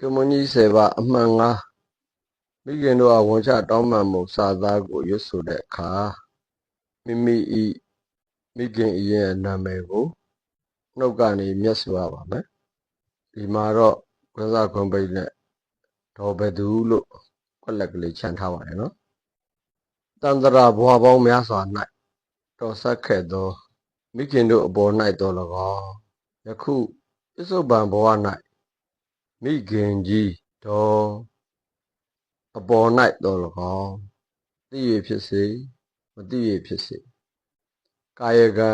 ကမွန်ကြီးဆယ်ပါအမှန်ငါမိခင်တို့အဝန်ချတောင်းပန်မှုစာသားကိုရွတ်ဆိုတဲ့အခါမိမိဤမိခင်ဤရဲ့နာမည်ကိုနှုတ်ကနေမျက်ဆိုရပါမယ်ဒီမှာတော့ဝဇ္ဇခွန်ပိတ်နဲ့ဒေါ်ဘသူလို့ကွက်လက်ကလေးခြံထားပါတယ်နော်တန္တရာဘွားပေါင်းများစွာ၌တော်ဆက်ခဲ့သောမိခင်တို့အပေါ်၌တော်၎င်းယခုပစ္စုပန်ဘဝ၌ မိခင်ကြီးတော်အပေါ်၌တော်၎င်းသိရဖြစ်စေမသိရဖြစ်စေကာယကံ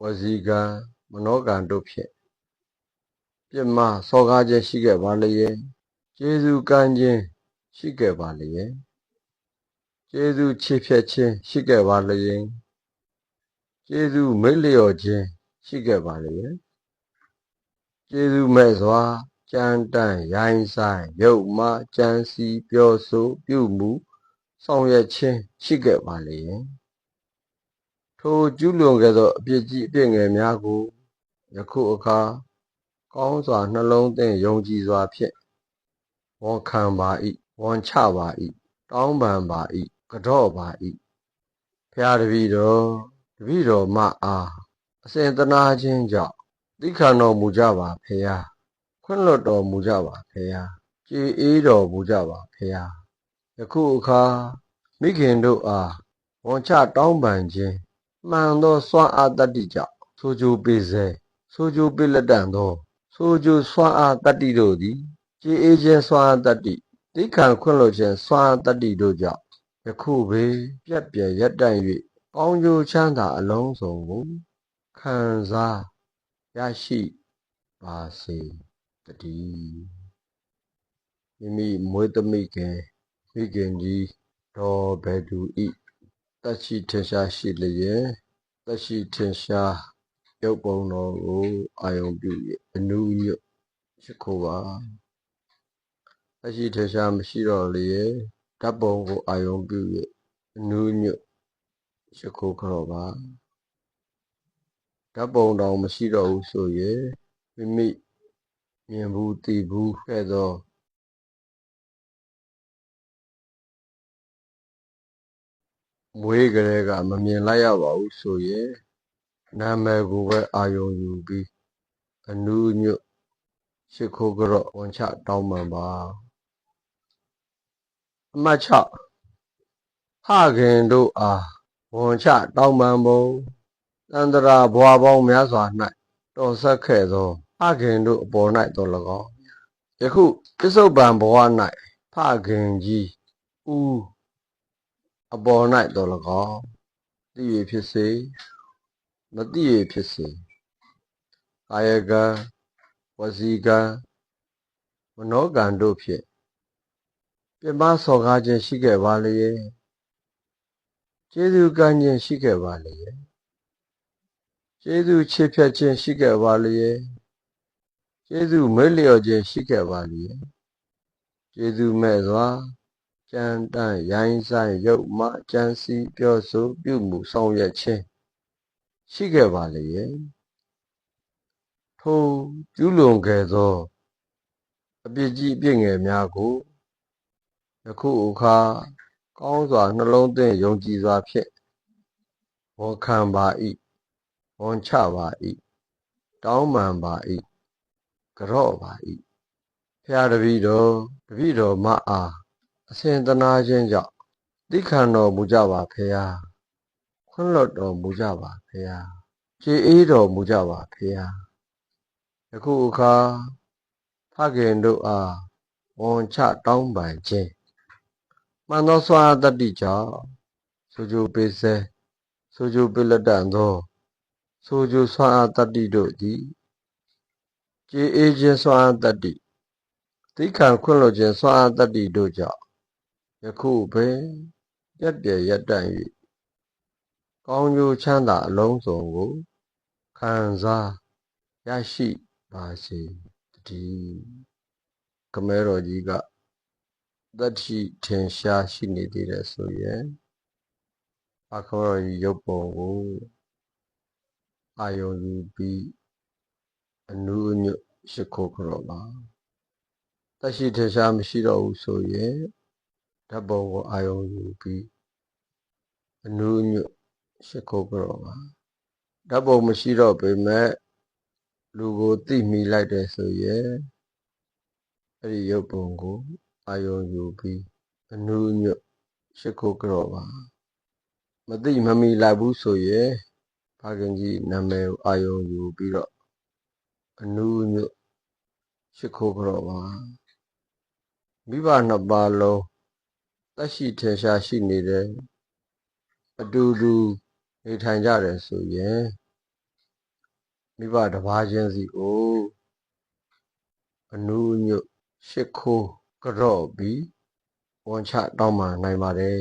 ဝစီကံမနောကံတို့ဖြင့်ပြစ်မှားစော်ကားခြင်းရှိခဲ့ပါလျင်ကျေးဇူးကမ်းခြင်းရှိခဲ့ပါလျင်ကျေးဇူးချီးဖြတ်ခြင်းရှိခဲ့ပါလျင်ကျေးဇူးမိတ်လျော်ခြင်းရှိခဲ့ပါလျင်ကျေးဇူးမဲ့စွာ ကြမ်းတမ်းရိုင်းဆိုင်ရုပ်မှကြမ်းစီပြောဆိုပြုမှုဆောင်ရွက်ခြင်းရှိခဲ့ပါလျင်ထိုကျူးလွန်ခဲ့သောအပြစ်ကြီးအပြစ်ငယ်များကိုယခုအခါကောင်းစွာနှလုံးသွင်းယုံကြည်စွာဖြင့်ဝန်ခံပါ၏ဝန်ချပါ၏တောင်းပန်ပါ၏ကြော့ပါ၏ဖျားတပည့်တော်တပည့်တော်မအားအစဉ်တနာခြင်းကြောင့်သိခံတော်မူကြပါဖေယ ခွင့်လွတ်တော်မူကြပါဖေယကြည်အေးတော်မူကြပါဖေယယခုအခါမိခင်တို့အားဝန်ချတောင်းပန်ခြင်းမှန်သောစွမ်းအားတတ္တိကြောင့်ဆိုကြပေးစေဆိုကြပေးလက်တန်သောဆိုကြစွမ်းအားတတ္တိတို့သည်ကြည်အေးခြင်းစွမ်းအားတတ္တိသိခံခွင့်လွတ်ခြင်းစွမ်းအားတတ္တိတို့ကြောင့်ယခုပဲပြက်ပြက်ရက်တန့်၍ကောင်းကျိုးချမ်းသာအလုံးစုံကိုခံစားရရှိပါစေ တည်းမိမိမွေးသမီးခင်မိခင်ကြီးတော်ဘယ်သူဤတက်ရှိထင်ရှားရှိလျက်တက်ရှိထင်ရှားရုပ်ပုံတော်ကိုအာယုံပြု၍အနုညွတ်ရှိခိုးပါတက်ရှိထင်ရှားမရှိတော့လျက်ဓာတ်ပုံကိုအာယုံပြု၍အနုညွတ်ရှိခိုးကြတော့ပါဓာတ်ပုံတော်မရှိတော့ဘူးဆိုရင်မိမိ မြင်ဘူးသိဘူးခဲ့သောမွေးကလေးကမမြင်လိုက်ရပါဘူးဆိုရင်နာမည်ကိုပဲအာယုံယူပြီးအနုညွတ်ရှိခိုးကြတော့ဝန်ချတောင်းပန်ပါအမှတ်6ဖခင်တို့အားဝန်ချတောင်းပန်ပုံတန္တရာဘွာပေါင်းများစွာ၌တော်ဆက်ခဲ့သော ဖခင်တို့အပေါ်၌တော်၎င်းယခုပစ္စုပန်ဘဝ၌ဖခင်ကြီးဦးအပေါ်၌တော်၎င်းသိရဖြစ်စေမသိရဖြစ်စေကာယကံဝစီကံမနောကံတို့ဖြင့်ပြမစော်ကားခြင်းရှိခဲ့ပါလျင်ကျေးဇူးကမ်းခြင်းရှိခဲ့ပါလျင်ကျေးဇူးချစ်ဖြတ်ခြင်းရှိခဲ့ပါလျင် ကျေးဇူးမေ့လျော့ခြင်းရှိခဲ့ပါလျင်ကျေးဇူးမဲ့စွာကြမ်းတမ်းရိုင်းဆိုင်ရုပ်မှကြမ်းစီပြောဆိုပြုမှုဆောင်ရွက်ခြင်းရှိခဲ့ပါလျင်ထိုကျူးလွန်ခဲ့သောအပြစ်ကြီးအပြစ်ငယ်များကိုယခုအခါကောင်းစွာနှလုံးသွင်းယုံကြည်စွာဖြင့်ဝန်ခံပါ၏ဝန်ချပါ၏တောင်းပန်ပါ၏ ကြော့ပါ၏ဖျားတပည့်တော်တပည့်တော်မအားအစဉ်တနာခြင်းကြောင့်သိခံတော်မူကြပါဖေယခွင့်လွတ်တော်မူကြပါဖေယကြည်အေးတော်မူကြပါဖေယယခုအခါဖခင်တို့အားဝန်ချတောင်းပန်ခြင်းမှန်သောစွာတတ္တိကြောင့်ဆိုကြပေးစေဆိုကြပေးလက်တန်သောဆိုကြစွာတတ္တိတို့သည် ကြေအေးခြင်းစွာတတ္တိသိခံခွင့်လွှတ်ခြင်းစွာတတ္တိတို့ကြောင့်ယခုပဲရက်ပြည့်ရက်တန့်၍ကောင်းကျိုးချမ်းသာအလုံးစုံကိုခံစားရရှိပါစေတည်းကမဲတော်ကြီးကတတ္တိထင်ရှားရှိနေသေးတယ်ဆိုရင်အခါတော်ကြီးရုပ်ပုံကိုအာယုံယူပြီး အနုအညွတ်ရှိခိုးကြတော့ပါသက်ရှိထင်ရှားမရှိတော့ဘူးဆိုရင်ဓာတ်ပုံကိုအာယုံယူပြီးအနုညွတ်ရှ िख ိုးကြောပါဓာတ်ပုံမရှိတော့ပေမဲ့လူကိုသိမိလိုက်တယ်ဆိုရင်အဲ့ဒီရုပ်ပုံကိုအာယုံယူပြီးအနုညွတ်ရှ िख ိုးကြောပါမသိမမီလိုက်ဘူးဆိုရင်ဖခင်ကြီးနာမည်ကိုအာယုံယူပြီးတော့ အနုညွတ်ရှ िख ိုးကြောပါမိဘနှစ်ပါးလုံးသက်ရှိထင်ရှားရှိနေတယ်အတူတူနေထိုင်ကြတယ်ဆိုရင်မိဘတစ်ပါးချင်းစီကိုအနုညွတ်ရှ िख ိုးကြောပြီးဝန်ချတောင်းပန်နိုင်ပါတယ်